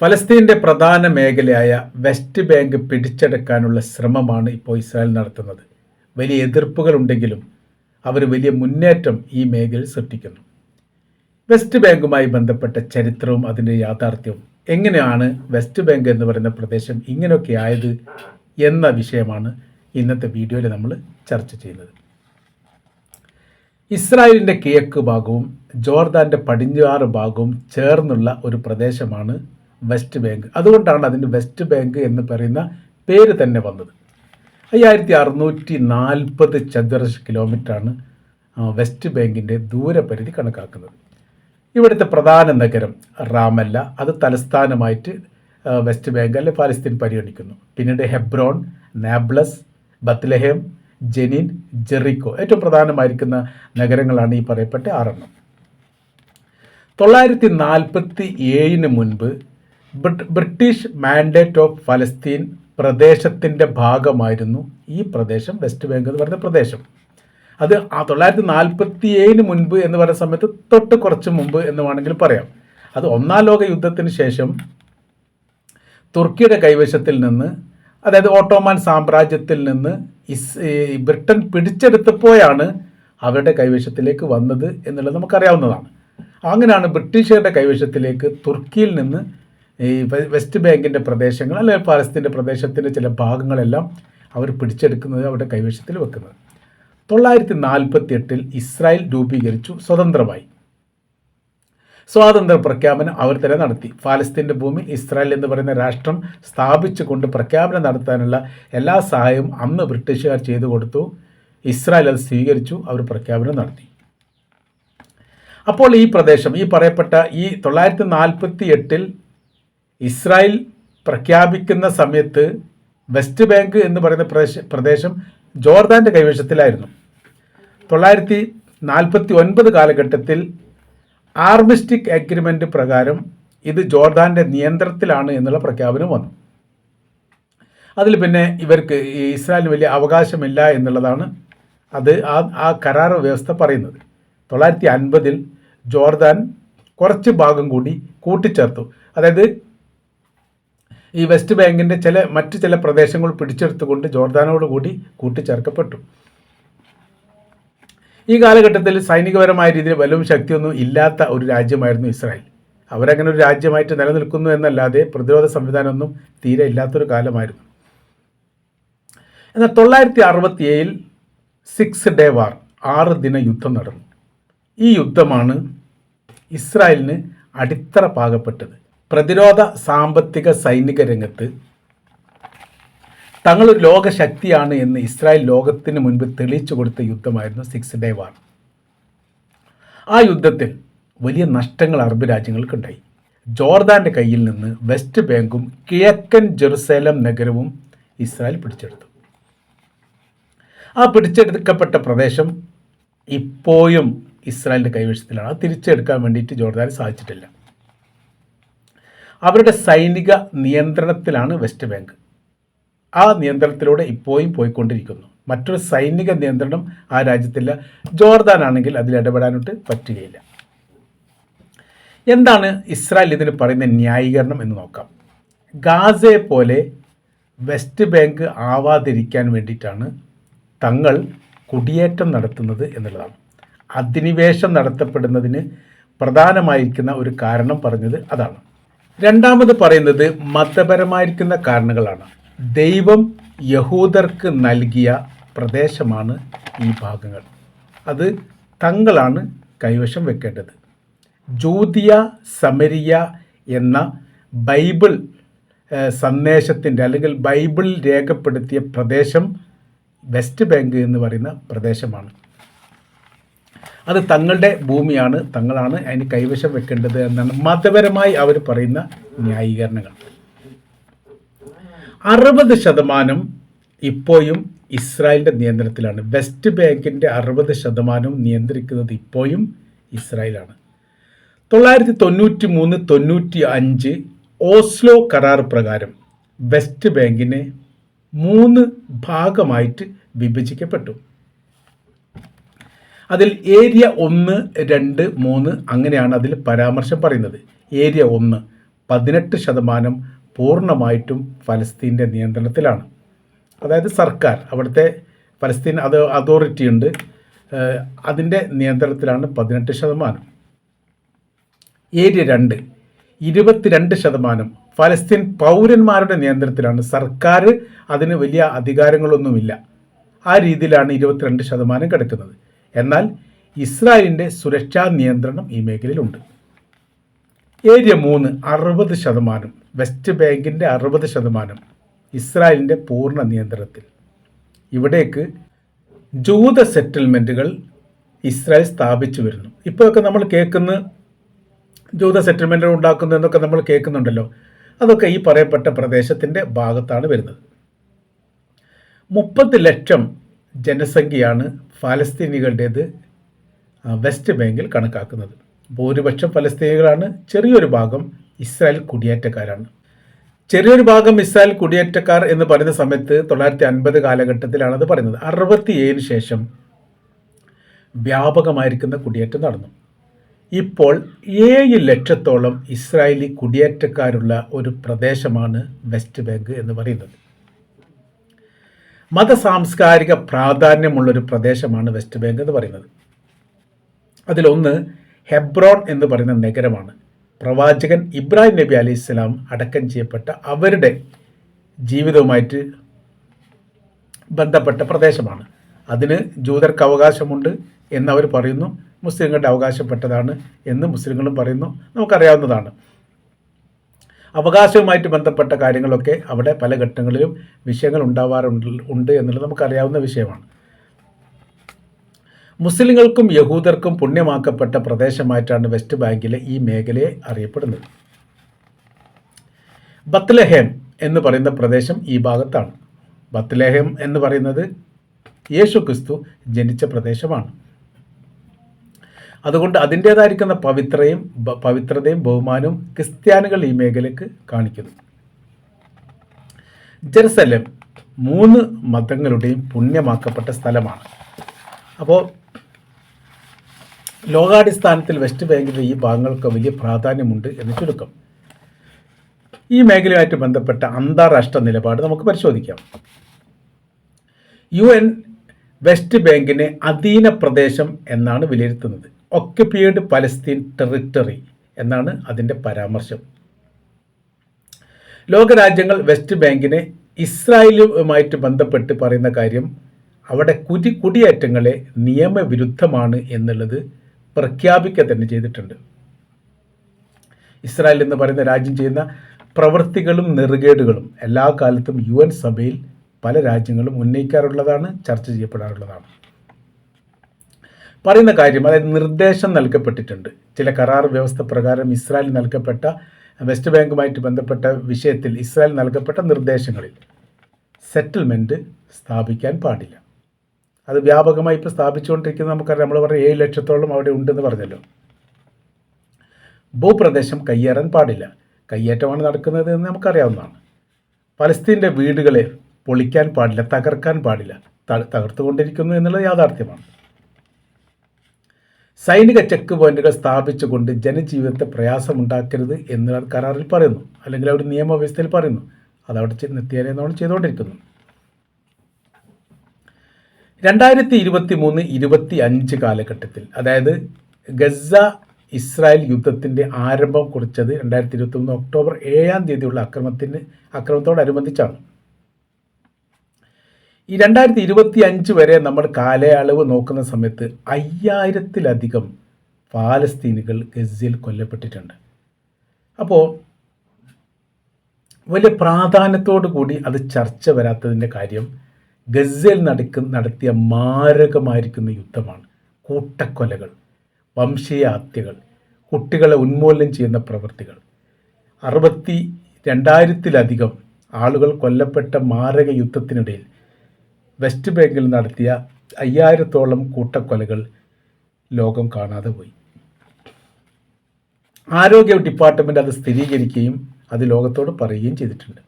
ഫലസ്തീന്റെ പ്രധാന മേഖലയായ west bank പിടിച്ചെടുക്കാനുള്ള ശ്രമമാണ് ഇപ്പോൾ ഇസ്രായേൽ നടത്തുന്നത്. വലിയ എതിർപ്പുകൾ ഉണ്ടെങ്കിലും അവർ വലിയ മുന്നേറ്റം ഈ മേഖലയിൽ സൃഷ്ടിക്കുന്നു. വെസ്റ്റ് ബാങ്കുമായി ബന്ധപ്പെട്ട ചരിത്രവും അതിന്റെ യാഥാർത്ഥ്യവും എങ്ങനെയാണ് വെസ്റ്റ് ബാങ്ക് എന്ന് പറയുന്ന പ്രദേശം ഇങ്ങനെയൊക്കെ ആയത് എന്ന വിഷയമാണ് ഇന്നത്തെ വീഡിയോയിൽ നമ്മൾ ചർച്ച ചെയ്യുന്നത്. ഇസ്രായേലിന്റെ കിഴക്ക് ഭാഗവും ജോർദാന്റെ പടിഞ്ഞാറ് ഭാഗവും ചേർന്നുള്ള ഒരു പ്രദേശമാണ് വെസ്റ്റ് ബാങ്ക്. അതുകൊണ്ടാണ് അതിന് വെസ്റ്റ് ബാങ്ക് എന്ന് പറയുന്ന പേര് തന്നെ വന്നത്. അയ്യായിരത്തി അറുന്നൂറ്റി നാൽപ്പത് ചതുരശ്ര കിലോമീറ്ററാണ് വെസ്റ്റ് ബാങ്കിന്റെ ദൂരപരിധി കണക്കാക്കുന്നത്. ഇവിടുത്തെ പ്രധാന നഗരം റാമല്ല. അത് തലസ്ഥാനമായിട്ട് വെസ്റ്റ് ബാങ്ക് അല്ലെ പാലസ്തീൻ പരിഗണിക്കുന്നു. പിന്നീട് Hebron Nablus Bethlehem Jenin Jericho ഏറ്റവും പ്രധാനമായിരിക്കുന്ന നഗരങ്ങളാണ് ഈ പറയപ്പെട്ട ആറെണ്ണം. തൊള്ളായിരത്തി നാൽപ്പത്തി ഏഴിന് മുൻപ് ബ്രിട്ടീഷ് മാൻഡേറ്റ് ഓഫ് ഫലസ്തീൻ പ്രദേശത്തിന്റെ ഭാഗമായിരുന്നു ഈ പ്രദേശം വെസ്റ്റ് ബാങ്ക് എന്ന് പറയുന്ന പ്രദേശം. അത് തൊള്ളായിരത്തി നാൽപ്പത്തി ഏഴിന് മുൻപ് എന്ന് പറയുന്ന സമയത്ത് തൊട്ട് കുറച്ച് മുമ്പ് എന്ന് വേണമെങ്കിൽ പറയാം. അത് ഒന്നാം ലോക യുദ്ധത്തിന് ശേഷം തുർക്കിയുടെ കൈവശത്തിൽ നിന്ന് അതായത് ഓട്ടോമാൻ സാമ്രാജ്യത്തിൽ നിന്ന് ഇസ് ബ്രിട്ടൻ പിടിച്ചെടുത്തപ്പോഴാണ് അവരുടെ കൈവശത്തിലേക്ക് വന്നത് എന്നുള്ളത് നമുക്കറിയാവുന്നതാണ്. അങ്ങനെയാണ് ബ്രിട്ടീഷുകാരുടെ കൈവശത്തിലേക്ക് തുർക്കിയിൽ നിന്ന് ഈ വെസ്റ്റ് ബാങ്കിന്റെ പ്രദേശങ്ങൾ അല്ലെങ്കിൽ പാലസ്തീന്റെ പ്രദേശത്തിന്റെ ചില ഭാഗങ്ങളെല്ലാം അവർ പിടിച്ചെടുക്കുന്നത് അവരുടെ കൈവശത്തിൽ വെക്കുന്നത്. തൊള്ളായിരത്തി നാൽപ്പത്തി എട്ടിൽ ഇസ്രായേൽ രൂപീകരിച്ചു സ്വതന്ത്രമായി. സ്വാതന്ത്ര്യ പ്രഖ്യാപനം അവർ തന്നെ നടത്തി. ഫാലസ്തീന്റെ ഭൂമിയിൽ ഇസ്രായേൽ എന്ന് പറയുന്ന രാഷ്ട്രം സ്ഥാപിച്ചു കൊണ്ട് പ്രഖ്യാപനം നടത്താനുള്ള എല്ലാ സഹായവും അന്ന് ബ്രിട്ടീഷുകാർ ചെയ്തു കൊടുത്തു. ഇസ്രായേൽ അത് സ്വീകരിച്ചു അവർ പ്രഖ്യാപനം നടത്തി. അപ്പോൾ ഈ പ്രദേശം ഈ പറയപ്പെട്ട ഈ തൊള്ളായിരത്തി നാൽപ്പത്തി എട്ടിൽ ഇസ്രായേൽ പ്രഖ്യാപിക്കുന്ന സമയത്ത് വെസ്റ്റ് ബാങ്ക് എന്ന് പറയുന്ന പ്രദേശ ജോർദാന്റെ കൈവശത്തിലായിരുന്നു. തൊള്ളായിരത്തി നാൽപ്പത്തി ഒൻപത് കാലഘട്ടത്തിൽ ആർമിസ്റ്റിക് അഗ്രിമെന്റ് പ്രകാരം ഇത് ജോർദാന്റെ നിയന്ത്രണത്തിലാണ് എന്നുള്ള പ്രഖ്യാപനം വന്നു. അതിൽ പിന്നെ ഇവർക്ക് ഇസ്രായേലിന് വലിയ അവകാശമില്ല എന്നുള്ളതാണ് അത് ആ ആ കരാർ വ്യവസ്ഥ പറയുന്നത്. തൊള്ളായിരത്തി അൻപതിൽ ജോർദാൻ കുറച്ച് ഭാഗം കൂടി കൂട്ടിച്ചേർത്തു. അതായത് ഈ വെസ്റ്റ് ബാങ്കിന്റെ ചില മറ്റ് ചില പ്രദേശങ്ങൾ പിടിച്ചെടുത്തുകൊണ്ട് ജോർദാനോട് കൂടി കൂട്ടിച്ചേർക്കപ്പെട്ടു. ഈ കാലഘട്ടത്തിൽ സൈനികപരമായ രീതിയിൽ വലും ശക്തിയൊന്നും ഇല്ലാത്ത ഒരു രാജ്യമായിരുന്നു ഇസ്രായേൽ. അവരങ്ങനെ ഒരു രാജ്യമായിട്ട് നിലനിൽക്കുന്നു എന്നല്ലാതെ പ്രതിരോധ സംവിധാനമൊന്നും തീരെ ഇല്ലാത്തൊരു കാലമായിരുന്നു. എന്നാൽ തൊള്ളായിരത്തി അറുപത്തി ഏഴിൽ സിക്സ് ഡേ വാർ ആറ് ദിന യുദ്ധം നടന്നു. ഈ യുദ്ധമാണ് ഇസ്രായേലിന് അടിത്തറ പാകപ്പെട്ടത്. പ്രതിരോധ സാമ്പത്തിക സൈനിക രംഗത്ത് തങ്ങളൊരു ലോകശക്തിയാണ് എന്ന് ഇസ്രായേൽ ലോകത്തിന് മുൻപ് തെളിയിച്ചു കൊടുത്ത യുദ്ധമായിരുന്നു സിക്സ് ഡേ വാർ. ആ യുദ്ധത്തിൽ വലിയ നഷ്ടങ്ങൾ അറബ് രാജ്യങ്ങൾക്കുണ്ടായി. ജോർദാന്റെ കയ്യിൽ നിന്ന് വെസ്റ്റ് ബാങ്കും കിഴക്കൻ ജെറുസലേം നഗരവും ഇസ്രായേൽ പിടിച്ചെടുത്തു. ആ പിടിച്ചെടുക്കപ്പെട്ട പ്രദേശം ഇപ്പോഴും ഇസ്രായേലിന്റെ കൈവശത്തിലാണ്. അത് തിരിച്ചെടുക്കാൻ വേണ്ടിയിട്ട് ജോർദാന് സാധിച്ചിട്ടില്ല. അവരുടെ സൈനിക നിയന്ത്രണത്തിലാണ് വെസ്റ്റ് ബാങ്ക്. ആ നിയന്ത്രണത്തിലൂടെ ഇപ്പോഴും പോയിക്കൊണ്ടിരിക്കുന്നു. മറ്റൊരു സൈനിക നിയന്ത്രണം ആ രാജ്യത്തില്ല. ജോർദാൻ ആണെങ്കിൽ അതിൽ ഇടപെടാനായിട്ട് പറ്റുകയില്ല. എന്താണ് ഇസ്രായേൽ ഇതിന് പറയുന്ന ന്യായീകരണം എന്ന് നോക്കാം. ഗാസയെ പോലെ വെസ്റ്റ് ബാങ്ക് ആവാതിരിക്കാൻ വേണ്ടിയിട്ടാണ് തങ്ങൾ കുടിയേറ്റം നടത്തുന്നത് എന്നുള്ളതാണ്. അധിനിവേശം നടത്തപ്പെടുന്നതിന് പ്രധാനമായിരിക്കുന്ന ഒരു കാരണം പറഞ്ഞത് അതാണ്. രണ്ടാമത് പറയുന്നത് മതപരമായിരിക്കുന്ന കാരണങ്ങളാണ്. ദൈവം യഹൂദർക്ക് നൽകിയ പ്രദേശമാണ് ഈ ഭാഗങ്ങൾ. അത് തങ്ങളാണ് കൈവശം വെക്കേണ്ടത്. ജൂതിയ സമരിയ എന്ന ബൈബിൾ സന്ദേശത്തിന്റെ അല്ലെങ്കിൽ ബൈബിളിൽ രേഖപ്പെടുത്തിയ പ്രദേശം വെസ്റ്റ് ബാങ്ക് എന്ന് പറയുന്ന പ്രദേശമാണ്. അത് തങ്ങളുടെ ഭൂമിയാണ് തങ്ങളാണ് അതിന് കൈവശം വെക്കേണ്ടത് എന്നാണ് മതപരമായി അവർ പറയുന്ന ന്യായീകരണങ്ങൾ. അറുപത് ശതമാനം ഇപ്പോഴും ഇസ്രായേലിന്റെ നിയന്ത്രണത്തിലാണ്. വെസ്റ്റ് ബാങ്കിന്റെ അറുപത് ശതമാനവും നിയന്ത്രിക്കുന്നത് ഇപ്പോഴും ഇസ്രായേലാണ്. തൊള്ളായിരത്തി തൊണ്ണൂറ്റി മൂന്ന് തൊണ്ണൂറ്റി അഞ്ച് ഓസ്ലോ കരാർ പ്രകാരം വെസ്റ്റ് ബാങ്കിനെ മൂന്ന് ഭാഗമായിട്ട് വിഭജിക്കപ്പെട്ടു. അതിൽ ഏരിയ ഒന്ന് രണ്ട് മൂന്ന് അങ്ങനെയാണ് അതിൽ പരാമർശം പറയുന്നത്. ഏരിയ ഒന്ന് പതിനെട്ട് ശതമാനം പൂർണമായിട്ടും ഫലസ്തീന്റെ നിയന്ത്രണത്തിലാണ്. അതായത് സർക്കാർ അവിടുത്തെ ഫലസ്തീൻ അത് അതോറിറ്റി ഉണ്ട് അതിന്റെ നിയന്ത്രണത്തിലാണ് പതിനെട്ട് ശതമാനം. ഏരിയ രണ്ട് ഇരുപത്തിരണ്ട് ശതമാനം ഫലസ്തീൻ പൗരന്മാരുടെ നിയന്ത്രണത്തിലാണ്. സർക്കാർ അതിന് വലിയ അധികാരങ്ങളൊന്നുമില്ല. ആ രീതിയിലാണ് ഇരുപത്തിരണ്ട് ശതമാനം കിടക്കുന്നത്. എന്നാൽ ഇസ്രായേലിന്റെ സുരക്ഷാ നിയന്ത്രണം ഈ മേഖലയിലുണ്ട്. ഏരിയ മൂന്ന് അറുപത് ശതമാനം വെസ്റ്റ് ബാങ്കിന്റെ അറുപത് ശതമാനം ഇസ്രായേലിന്റെ പൂർണ നിയന്ത്രണത്തിൽ. ഇവിടേക്ക് ജൂത സെറ്റിൽമെന്റുകൾ ഇസ്രായേൽ സ്ഥാപിച്ചു വരുന്നു. ഇപ്പോഴൊക്കെ നമ്മൾ കേൾക്കുന്ന ജൂത സെറ്റിൽമെന്റുകൾ ഉണ്ടാക്കുന്നു എന്നൊക്കെ നമ്മൾ കേൾക്കുന്നുണ്ടല്ലോ. അതൊക്കെ ഈ പറയപ്പെട്ട പ്രദേശത്തിന്റെ ഭാഗത്താണ് വരുന്നത്. മുപ്പത് ലക്ഷം ജനസംഖ്യയാണ് ഫലസ്തീനികളുടേത് വെസ്റ്റ് ബാങ്കിൽ കണക്കാക്കുന്നത്. ഭൂരിപക്ഷം ഫലസ്തീനികളാണ്. ചെറിയൊരു ഭാഗം ഇസ്രായേൽ കുടിയേറ്റക്കാരാണ്. ചെറിയൊരു ഭാഗം ഇസ്രായേൽ കുടിയേറ്റക്കാർ എന്ന് പറയുന്ന സമയത്ത് തൊള്ളായിരത്തി അൻപത് കാലഘട്ടത്തിലാണ് അത് പറയുന്നത്. അറുപത്തി ഏഴിന് ശേഷം വ്യാപകമായിരിക്കുന്ന കുടിയേറ്റം നടന്നു. ഇപ്പോൾ ഏഴ് ലക്ഷത്തോളം ഇസ്രായേലി കുടിയേറ്റക്കാരുള്ള ഒരു പ്രദേശമാണ് വെസ്റ്റ് ബാങ്ക് എന്ന് പറയുന്നത്. മത സാംസ്കാരിക പ്രാധാന്യമുള്ളൊരു പ്രദേശമാണ് വെസ്റ്റ് ബാങ്ക് എന്ന് പറയുന്നത്. അതിലൊന്ന് ഹെബ്രോൺ എന്ന് പറയുന്ന നഗരമാണ്. പ്രവാചകൻ ഇബ്രാഹിം നബി അലി ഇസ്ലാം അടക്കം ചെയ്യപ്പെട്ട അവരുടെ ജീവിതവുമായിട്ട് ബന്ധപ്പെട്ട പ്രദേശമാണ്. അതിന് ജൂതർക്ക് അവകാശമുണ്ട് എന്നവർ പറയുന്നു. മുസ്ലിങ്ങളുടെ അവകാശപ്പെട്ടതാണ് എന്ന് മുസ്ലിങ്ങളും പറയുന്നു. നമുക്കറിയാവുന്നതാണ്. അവകാശവുമായിട്ട് ബന്ധപ്പെട്ട കാര്യങ്ങളൊക്കെ അവിടെ പല ഘട്ടങ്ങളിലും വിഷയങ്ങൾ ഉണ്ടാവാറുണ്ട് ഉണ്ട് എന്നുള്ളത് നമുക്കറിയാവുന്ന വിഷയമാണ്. മുസ്ലിങ്ങൾക്കും യഹൂദർക്കും പുണ്യമാക്കപ്പെട്ട പ്രദേശമായിട്ടാണ് വെസ്റ്റ് ബാങ്കിലെ ഈ മേഖലയെ അറിയപ്പെടുന്നത്. ബത്ലഹേം എന്ന് പറയുന്ന പ്രദേശം ഈ ഭാഗത്താണ്. ബത്ലഹേം എന്ന് പറയുന്നത് യേശു ക്രിസ്തു ജനിച്ച പ്രദേശമാണ്. അതുകൊണ്ട് അതിന്റേതായിരിക്കുന്ന പവിത്രയും പവിത്രതയും ബഹുമാനവും ക്രിസ്ത്യാനികൾ ഈ മേഖലയ്ക്ക് കാണിക്കുന്നു. ജെറുസലം മൂന്ന് മതങ്ങളുടെയും പുണ്യമാക്കപ്പെട്ട സ്ഥലമാണ്. അപ്പോൾ ലോകാടിസ്ഥാനത്തിൽ വെസ്റ്റ് ബാങ്കിലെ ഈ ഭാഗങ്ങൾക്ക് വലിയ പ്രാധാന്യമുണ്ട് എന്ന് ചുരുക്കം. ഈ മേഖലയുമായിട്ട് ബന്ധപ്പെട്ട അന്താരാഷ്ട്ര നിലപാട് നമുക്ക് പരിശോധിക്കാം. യു എൻ വെസ്റ്റ് ബാങ്കിനെ അധീന പ്രദേശം എന്നാണ് വിലയിരുത്തുന്നത്. ഒക്യുപ്പീഡ് പലസ്തീൻ ടെറിട്ടറി എന്നാണ് അതിന്റെ പരാമർശം. ലോകരാജ്യങ്ങൾ വെസ്റ്റ് ബാങ്കിനെ ഇസ്രായേലുമായിട്ട് ബന്ധപ്പെട്ട് പറയുന്ന കാര്യം അവിടെ കുതി കുടിയേറ്റങ്ങളെ നിയമവിരുദ്ധമാണ് എന്നുള്ളത് പ്രഖ്യാപിക്കുക തന്നെ ചെയ്തിട്ടുണ്ട്. ഇസ്രായേൽ എന്ന് പറയുന്ന രാജ്യം ചെയ്യുന്ന പ്രവൃത്തികളും നെറുകേടുകളും എല്ലാ കാലത്തും യു സഭയിൽ പല രാജ്യങ്ങളും ഉന്നയിക്കാറുള്ളതാണ് ചർച്ച ചെയ്യപ്പെടാറുള്ളതാണ്. പറയുന്ന കാര്യം അതായത് നിർദ്ദേശം നൽകപ്പെട്ടിട്ടുണ്ട്. ചില കരാർ വ്യവസ്ഥ പ്രകാരം ഇസ്രായേൽ നൽകപ്പെട്ട വെസ്റ്റ് ബാങ്കുമായിട്ട് ബന്ധപ്പെട്ട വിഷയത്തിൽ ഇസ്രായേൽ നൽകപ്പെട്ട നിർദ്ദേശങ്ങളിൽ സെറ്റിൽമെന്റ് സ്ഥാപിക്കാൻ പാടില്ല. അത് വ്യാപകമായി ഇപ്പോൾ സ്ഥാപിച്ചുകൊണ്ടിരിക്കുന്നത് നമുക്കറിയാം. നമ്മൾ പറഞ്ഞ ഏഴ് ലക്ഷത്തോളം അവിടെ ഉണ്ടെന്ന് പറഞ്ഞല്ലോ. ഭൂപ്രദേശം കയ്യേറാൻ പാടില്ല. കയ്യേറ്റമാണ് നടക്കുന്നത് എന്ന് നമുക്കറിയാവുന്നതാണ്. പലസ്തീന്റെ വീടുകളെ പൊളിക്കാൻ പാടില്ല തകർക്കാൻ പാടില്ല തകർത്തുകൊണ്ടിരിക്കുന്നു എന്നുള്ളത് യാഥാർത്ഥ്യമാണ്. സൈനിക ചെക്ക് പോയിന്റുകൾ സ്ഥാപിച്ചുകൊണ്ട് ജനജീവിതത്തെ പ്രയാസമുണ്ടാക്കരുത് എന്ന് കരാറിൽ പറയുന്നു. അല്ലെങ്കിൽ അവിടെ നിയമവ്യവസ്ഥയിൽ പറയുന്നു. അതവിടെ നിത്യേന നമ്മൾ ചെയ്തുകൊണ്ടിരിക്കുന്നു. രണ്ടായിരത്തി ഇരുപത്തി മൂന്ന് ഇരുപത്തി അഞ്ച് കാലഘട്ടത്തിൽ അതായത് ഗസ ഇസ്രായേൽ യുദ്ധത്തിന്റെ ആരംഭം കുറിച്ചത് രണ്ടായിരത്തി ഇരുപത്തി മൂന്ന് ഒക്ടോബർ ഏഴാം തീയതിയുള്ള അക്രമത്തിന് അക്രമത്തോടനുബന്ധിച്ചാണ്. ഈ രണ്ടായിരത്തി ഇരുപത്തി അഞ്ച് വരെ നമ്മൾ കാലയളവ് നോക്കുന്ന സമയത്ത് അയ്യായിരത്തിലധികം പാലസ്തീനികൾ ഗസയിൽ കൊല്ലപ്പെട്ടിട്ടുണ്ട്. അപ്പോൾ വലിയ പ്രാധാന്യത്തോടു കൂടി അത് ചർച്ച വരാത്തതിന്റെ കാര്യം ഗസയിൽ നടക്ക നടത്തിയ മാരകമായിരിക്കുന്ന യുദ്ധമാണ് കൂട്ടക്കൊലകൾ വംശീയ ഹത്യകൾ കുട്ടികളെ ഉന്മൂലനം ചെയ്യുന്ന പ്രവൃത്തികൾ. അറുപത്തി രണ്ടായിരത്തിലധികം ആളുകൾ കൊല്ലപ്പെട്ട മാരക യുദ്ധത്തിനിടയിൽ വെസ്റ്റ് ബാങ്കിൽ നടത്തിയ അയ്യായിരത്തോളം കൂട്ടക്കൊലകൾ ലോകം കാണാതെ പോയി. ആരോഗ്യ ഡിപ്പാർട്ട്മെന്റ് അത് സ്ഥിരീകരിക്കുകയും അത് ലോകത്തോട് പറയുകയും ചെയ്തിട്ടുണ്ട്.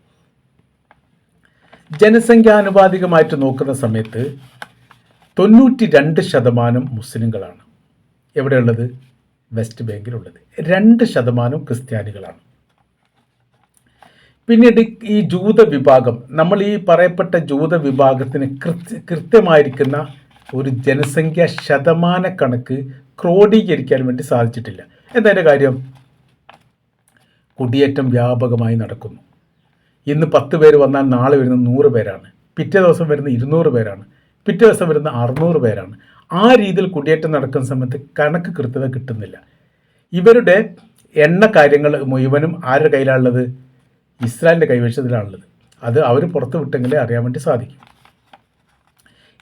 ജനസംഖ്യാനുപാതികമായിട്ട് നോക്കുന്ന സമയത്ത് തൊണ്ണൂറ്റി രണ്ട് ശതമാനം മുസ്ലിങ്ങളാണ് എവിടെയുള്ളത്? വെസ്റ്റ് ബാങ്കിലുള്ളത് രണ്ട് ശതമാനം ക്രിസ്ത്യാനികളാണ്. പിന്നീട് ഈ ജൂത വിഭാഗം നമ്മൾ ഈ പറയപ്പെട്ട ജൂത വിഭാഗത്തിന് കൃത്യ കൃത്യമായിരിക്കുന്ന ഒരു ജനസംഖ്യ ശതമാന കണക്ക് ക്രോഡീകരിക്കാൻ വേണ്ടി സാധിച്ചിട്ടില്ല. എന്തതിന്റെ കാര്യം? കുടിയേറ്റം വ്യാപകമായി നടക്കുന്നു. ഇന്ന് പത്ത് പേര് വന്നാൽ നാളെ വരുന്ന നൂറ് പേരാണ്. പിറ്റേ ദിവസം വരുന്ന ഇരുന്നൂറ് പേരാണ്. പിറ്റേ ദിവസം വരുന്ന അറുന്നൂറ് പേരാണ്. ആ രീതിയിൽ കുടിയേറ്റം നടക്കുന്ന സമയത്ത് കണക്ക് കൃത്യത കിട്ടുന്നില്ല. ഇവരുടെ എണ്ണ കാര്യങ്ങൾ മുഴുവനും ആരുടെ കയ്യിലാണുള്ളത് ഇസ്രായേലിന്റെ കൈവശത്തിലാണുള്ളത്. അത് അവർ പുറത്ത് വിട്ടെങ്കിലേ അറിയാൻ വേണ്ടി സാധിക്കും.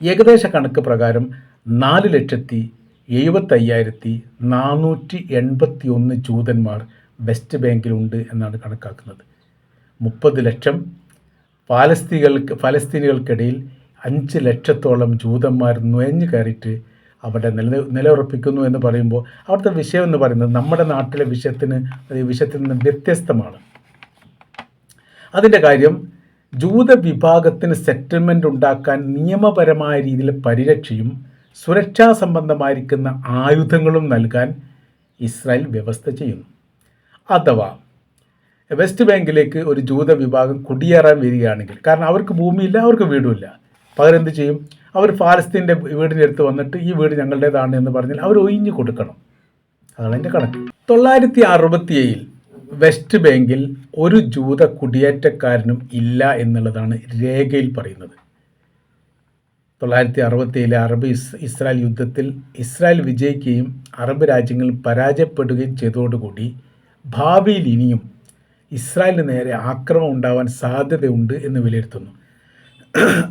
ഏകദേശ കണക്ക് പ്രകാരം നാല് ലക്ഷത്തി എഴുപത്തയ്യായിരത്തി നാനൂറ്റി എൺപത്തി ഒന്ന് ജൂതന്മാർ വെസ്റ്റ് ബാങ്കിലുണ്ട് എന്നാണ് കണക്കാക്കുന്നത്. മുപ്പത് ലക്ഷം പാലസ്തീകൾക്ക് ഫലസ്തീനികൾക്കിടയിൽ അഞ്ച് ലക്ഷത്തോളം ജൂതന്മാർ നുഴഞ്ഞു കയറിയിട്ട് അവിടെ നില നിലയുറപ്പിക്കുന്നു എന്ന് പറയുമ്പോൾ അവിടുത്തെ വിഷയം എന്ന് പറയുന്നത് നമ്മുടെ നാട്ടിലെ വിഷയത്തിന് വിഷയത്തിൽ നിന്ന് വ്യത്യസ്തമാണ്. അതിന്റെ കാര്യം ജൂത വിഭാഗത്തിന് സെറ്റിൽമെന്റ് ഉണ്ടാക്കാൻ നിയമപരമായ രീതിയിൽ പരിരക്ഷയും സുരക്ഷാ സംബന്ധമായിരിക്കുന്ന ആയുധങ്ങളും നൽകാൻ ഇസ്രായേൽ വ്യവസ്ഥ ചെയ്യുന്നു. അഥവാ വെസ്റ്റ് ബാങ്കിലേക്ക് ഒരു ജൂത വിഭാഗം കുടിയേറാൻ വരികയാണെങ്കിൽ കാരണം അവർക്ക് ഭൂമിയില്ല അവർക്ക് വീടുമില്ല. പകരം എന്ത് ചെയ്യും? അവർ ഫാലസ്തീന്റെ വീടിന്റെ അടുത്ത് വന്നിട്ട് ഈ വീട് ഞങ്ങളുടേതാണ് എന്ന് പറഞ്ഞാൽ അവർ ഒഴിഞ്ഞു കൊടുക്കണം. അതാണ് എന്റെ കണക്ക്. തൊള്ളായിരത്തി അറുപത്തിയേഴിൽ വെസ്റ്റ് ബാങ്കിൽ ഒരു ജൂത കുടിയേറ്റക്കാരനും ഇല്ല എന്നുള്ളതാണ് രേഖയിൽ പറയുന്നത്. തൊള്ളായിരത്തി അറുപത്തിയേഴിലെ അറബ് ഇസ് ഇസ്രായേൽ യുദ്ധത്തിൽ ഇസ്രായേൽ വിജയിക്കുകയും അറബ് രാജ്യങ്ങൾ പരാജയപ്പെടുകയും ചെയ്തതോടുകൂടി ഭാവിയിൽ ഇനിയും ഇസ്രായേലിന് നേരെ ആക്രമണം ഉണ്ടാവാൻ സാധ്യതയുണ്ട് എന്ന് വിലയിരുത്തുന്നു.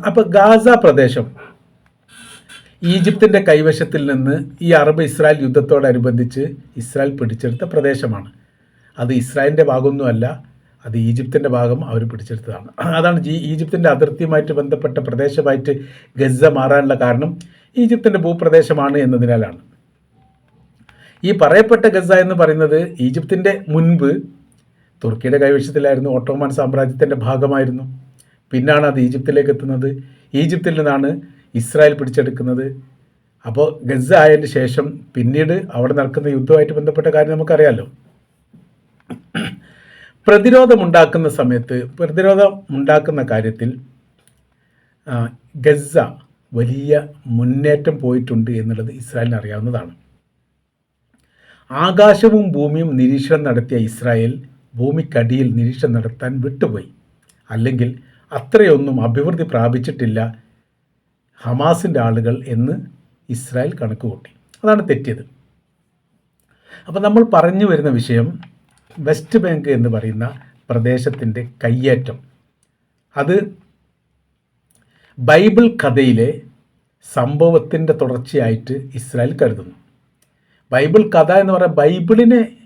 അപ്പോൾ ഗാസ പ്രദേശം. ഈജിപ്തിന്റെ കൈവശത്തിൽ നിന്ന് ഈ അറബ് ഇസ്രായേൽ യുദ്ധത്തോടനുബന്ധിച്ച് ഇസ്രായേൽ പിടിച്ചെടുത്ത പ്രദേശമാണ്. അത് ഇസ്രായേലിന്റെ ഭാഗമൊന്നുമല്ല അത് ഈജിപ്തിന്റെ ഭാഗം അവർ പിടിച്ചെടുത്തതാണ്. അതാണ് ജി ഈജിപ്തിന്റെ അതിർത്തിയുമായിട്ട് ബന്ധപ്പെട്ട പ്രദേശമായിട്ട് ഗസ മാറാനുള്ള കാരണം ഈജിപ്തിന്റെ ഭൂപ്രദേശമാണ് എന്നതിനാലാണ്. ഈ പറയപ്പെട്ട ഗസ എന്ന് പറയുന്നത് ഈജിപ്തിന്റെ മുൻപ് തുർക്കിയുടെ കൈവശത്തിലായിരുന്നു ഓട്ടോമാൻ സാമ്രാജ്യത്തിന്റെ ഭാഗമായിരുന്നു. പിന്നാണ് അത് ഈജിപ്തിലേക്ക് എത്തുന്നത്. ഈജിപ്തിൽ നിന്നാണ് ഇസ്രായേൽ പിടിച്ചെടുക്കുന്നത്. അപ്പോൾ ഗസ ആയതിന് ശേഷം പിന്നീട് അവിടെ നടക്കുന്ന യുദ്ധമായിട്ട് ബന്ധപ്പെട്ട കാര്യം നമുക്കറിയാമല്ലോ പ്രതിരോധമുണ്ടാക്കുന്ന സമയത്ത് പ്രതിരോധം ഉണ്ടാക്കുന്ന കാര്യത്തിൽ ഗസ വലിയ മുന്നേറ്റം പോയിട്ടുണ്ട് എന്നുള്ളത് ഇസ്രായേലിന് അറിയാവുന്നതാണ്. ആകാശവും ഭൂമിയും നിരീക്ഷണം നടത്തിയ ഇസ്രായേൽ ഭൂമിക്കടിയിൽ നിരീക്ഷണം നടത്താൻ വിട്ടുപോയി. അല്ലെങ്കിൽ അത്രയൊന്നും അഭിവൃദ്ധി പ്രാപിച്ചിട്ടില്ല ഹമാസിന്റെ ആളുകൾ എന്ന് ഇസ്രായേൽ കണക്ക് കൂട്ടി അതാണ് തെറ്റിയത്. അപ്പോൾ നമ്മൾ പറഞ്ഞു വരുന്ന വിഷയം വെസ്റ്റ് ബാങ്ക് എന്ന് പറയുന്ന പ്രദേശത്തിന്റെ കയ്യേറ്റം. അത് ബൈബിൾ കഥയിലെ സംഭവത്തിന്റെ തുടർച്ചയായിട്ട് ഇസ്രായേൽ കരുതുന്നു. ബൈബിൾ കഥ എന്ന് പറയുന്ന ബൈബിളിനെ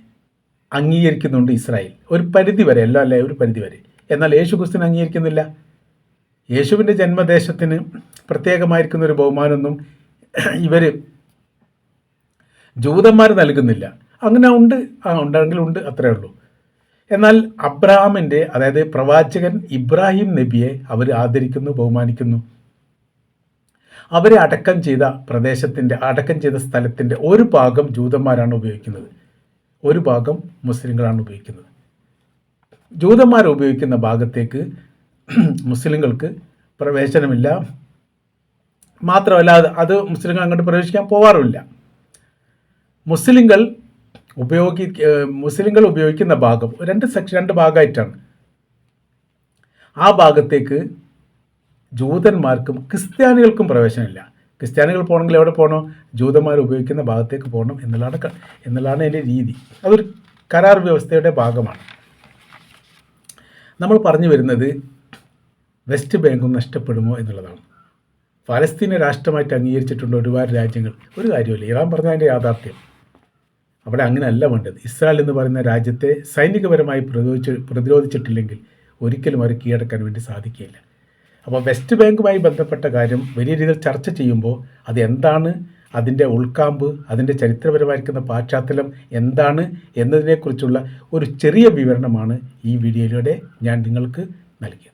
അംഗീകരിക്കുന്നുണ്ട് ഇസ്രായേൽ. ഒരു പരിധി വരെ അല്ല അല്ലേ ഒരു പരിധി വരെ. എന്നാൽ യേശു ക്രിസ്തുവിനെ അംഗീകരിക്കുന്നില്ല. യേശുവിന്റെ ജന്മദേശത്തിന് പ്രത്യേകമായിരിക്കുന്ന ഒരു ബഹുമാനമൊന്നും ഇവർ ജൂതന്മാർ നൽകുന്നില്ല. അങ്ങനെ ഉണ്ട്. ആ ഉണ്ടെങ്കിൽ ഉണ്ട്. അത്രേ ഉള്ളൂ. എന്നാൽ അബ്രഹാമിന്റെ അതായത് പ്രവാചകൻ ഇബ്രാഹിം നബിയെ അവർ ആദരിക്കുന്നു ബഹുമാനിക്കുന്നു. അവരെ അടക്കം ചെയ്ത പ്രദേശത്തിന്റെ അടക്കം ചെയ്ത സ്ഥലത്തിന്റെ ഒരു ഭാഗം ജൂതന്മാരാണ് ഉപയോഗിക്കുന്നത്. ഒരു ഭാഗം മുസ്ലിങ്ങളാണ് ഉപയോഗിക്കുന്നത്. ജൂതന്മാർ ഉപയോഗിക്കുന്ന ഭാഗത്തേക്ക് മുസ്ലിങ്ങൾക്ക് പ്രവേശനമില്ല. മാത്രമല്ല അത് മുസ്ലിങ്ങൾ അങ്ങോട്ട് പ്രവേശിക്കാൻ പോവാറുമില്ല. മുസ്ലിങ്ങൾ ഉപയോഗി മുസ്ലിങ്ങൾ ഉപയോഗിക്കുന്ന ഭാഗം രണ്ട് സെക്ഷൻ രണ്ട് ഭാഗമായിട്ടാണ്. ആ ഭാഗത്തേക്ക് ജൂതന്മാർക്കും ക്രിസ്ത്യാനികൾക്കും പ്രവേശനമില്ല. ക്രിസ്ത്യാനികൾ പോകണമെങ്കിൽ എവിടെ പോകണോ? ജൂതന്മാർ ഉപയോഗിക്കുന്ന ഭാഗത്തേക്ക് പോകണം എന്നുള്ളതാണ് എന്നുള്ളതാണ് എന്റെ രീതി. അതൊരു കരാർ വ്യവസ്ഥയുടെ ഭാഗമാണ്. നമ്മൾ പറഞ്ഞു വരുന്നത് വെസ്റ്റ് ബാങ്കും നഷ്ടപ്പെടുമോ എന്നുള്ളതാണ്. ഫലസ്തീനെ രാഷ്ട്രമായിട്ട് അംഗീകരിച്ചിട്ടുണ്ട് ഒരുപാട് രാജ്യങ്ങൾ. ഒരു കാര്യമില്ല ഇറാൻ പറഞ്ഞതിന്റെ യാഥാർത്ഥ്യം. അവിടെ അങ്ങനെയല്ല വേണ്ടത്. ഇസ്രായേൽ എന്ന് പറയുന്ന രാജ്യത്തെ സൈനികപരമായി പ്രതിരോധിച്ച് പ്രതിരോധിച്ചിട്ടില്ലെങ്കിൽ ഒരിക്കലും അവർ കീഴടക്കാൻ വേണ്ടി സാധിക്കില്ല അപ്പോൾ വെസ്റ്റ് ബാങ്കുമായി ബന്ധപ്പെട്ട കാര്യം വലിയ രീതിയിൽ ചർച്ച ചെയ്യുമ്പോൾ അത് എന്താണ് അതിന്റെ ഉൾക്കാമ്പ് അതിന്റെ ചരിത്രപരമായിരിക്കുന്ന പാശ്ചാത്തലം എന്താണ് എന്നതിനെക്കുറിച്ചുള്ള ഒരു ചെറിയ വിവരണമാണ് ഈ വീഡിയോയിലൂടെ ഞാൻ നിങ്ങൾക്ക് നൽകിയത്.